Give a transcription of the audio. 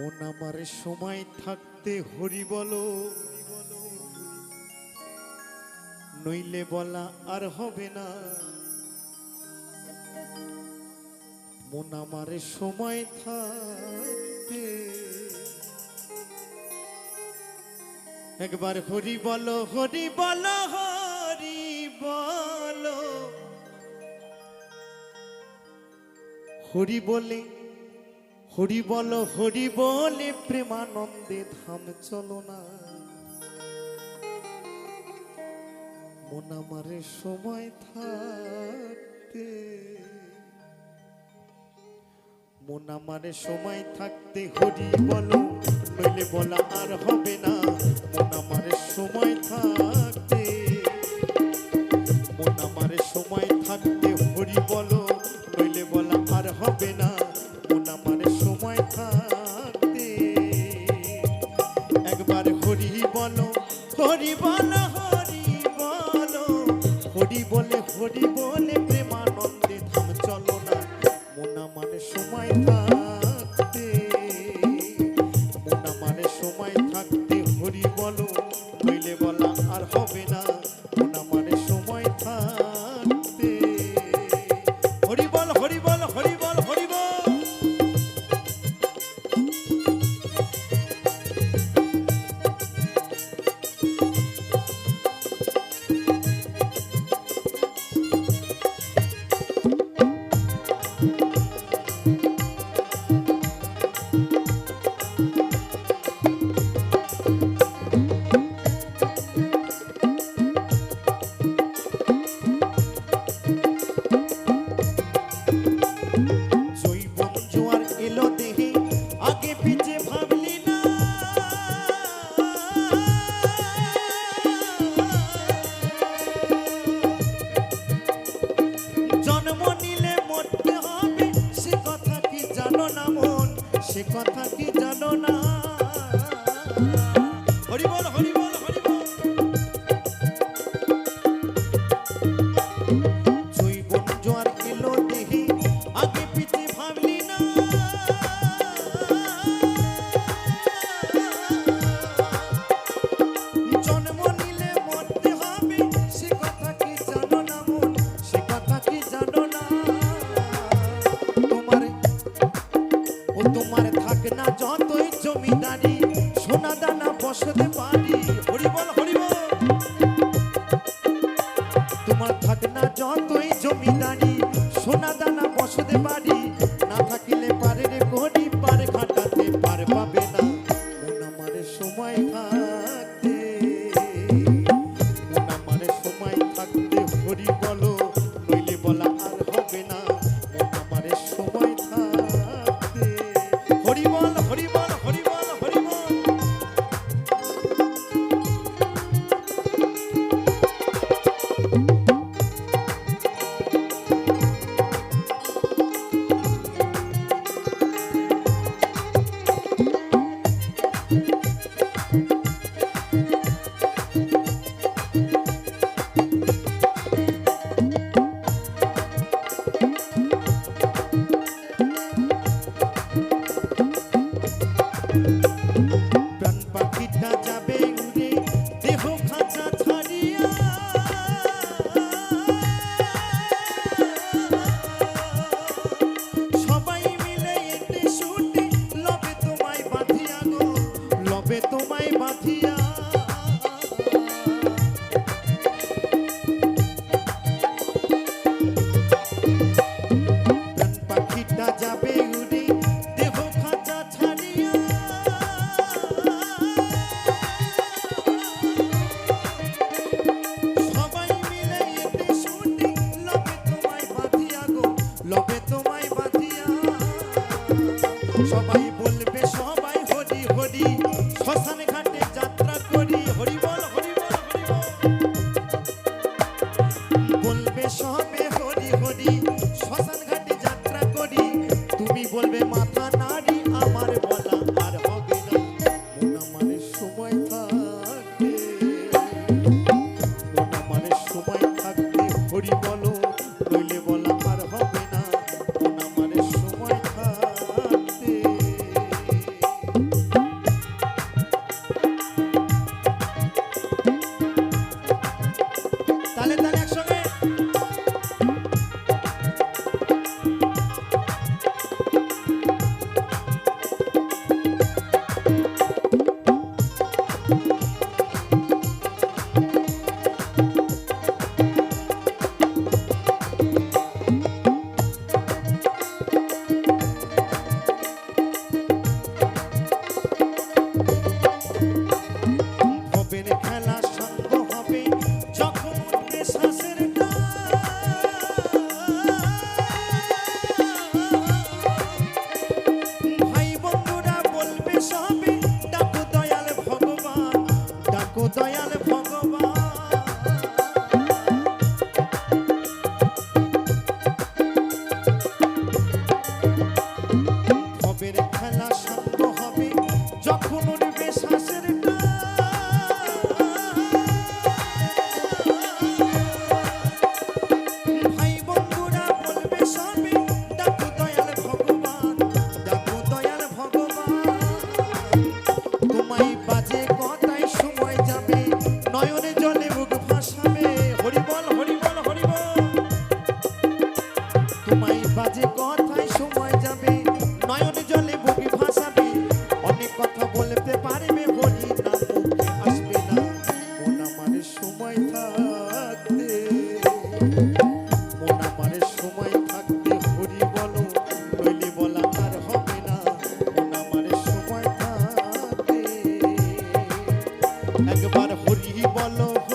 মন আমার সময় থাকতে হরি বলো। নইলে বলা আর হবে না। মন আমার সময় থাকতে। একবার হরি বলো হরি বলো হরি বলো। হরি বলে হরি বল, হরি বলে প্রেমানন্দে ধাম চলো না। মন আমারে সময় থাকতে, মন আমারে সময় থাকতে হরি বলো নইলে বলা আর হবে না। মন আমারে সময় থাকতে সময় থাকতে মন মানে সময় থাকতে হরি বলো আর হবে না। মানে সময় থাকতে হরি সে কথা কি জমিদারি সোনা দানা বসতে পারি। ভগবান। একবার হরি বলো